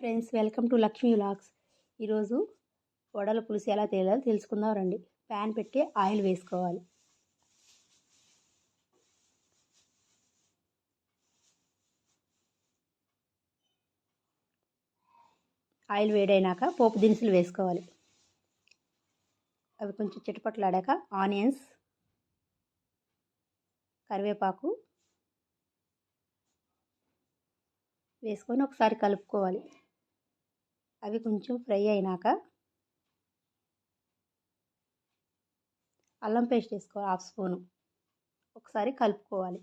Friends welcome to Lakshmi vlogs. ఈరోజు వడల పులుసు ఎలా తేలాలో తెలుసుకుందాం రండి. ప్యాన్ పెట్టి ఆయిల్ వేసుకోవాలి. ఆయిల్ వేడైనాక పోపు దినుసులు వేసుకోవాలి. అవి కొంచెం చిటపట్లాడాక ఆనియన్స్ కరివేపాకు వేసుకొని ఒకసారి కలుపుకోవాలి. అవి కొంచెం ఫ్రై అయినాక అల్లం పేస్ట్ వేసుకోవాలి హాఫ్ స్పూను. ఒకసారి కలుపుకోవాలి.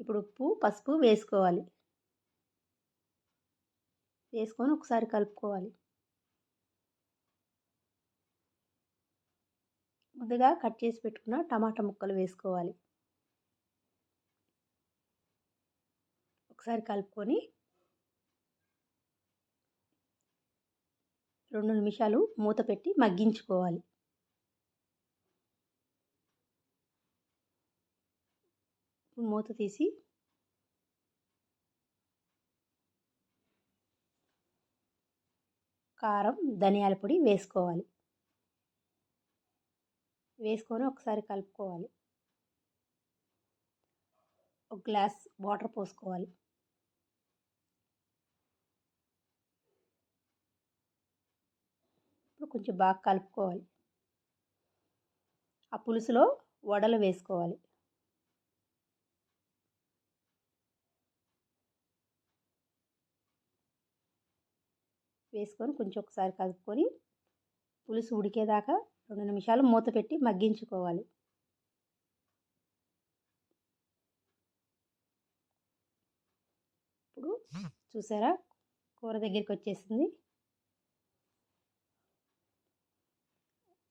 ఇప్పుడు ఉప్పు పసుపు వేసుకోవాలి. వేసుకొని ఒకసారి కలుపుకోవాలి. ముందుగా కట్ చేసి పెట్టుకున్న టమాటా ముక్కలు వేసుకోవాలి. ఒకసారి కలుపుకొని రెండు నిమిషాలు మూత పెట్టి మగ్గించుకోవాలి. మూత తీసి కారం ధనియాల పొడి వేసుకోవాలి. వేసుకొని ఒకసారి కలుపుకోవాలి. ఒక గ్లాస్ వాటర్ పోసుకోవాలి. కొంచెం బాగా కలుపుకోవాలి. ఆ పులుసులో వడలు వేసుకోవాలి. వేసుకొని కొంచెం ఒకసారి కలుపుకొని పులుసు ఉడికేదాకా రెండు నిమిషాలు మూత పెట్టి మగ్గించుకోవాలి. ఇప్పుడు చూసారా? కూర దగ్గరికి వచ్చేసింది.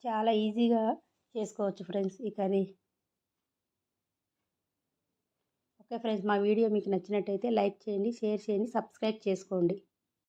చాలా ఈజీగా చేసుకోవచ్చు ఫ్రెండ్స్. ఈ కర్రీ ఓకే ఫ్రెండ్స్ మా వీడియో మీకు నచ్చినట్టయితే లైక్ చేయండి షేర్ చేయండి సబ్స్క్రైబ్ చేసుకోండి.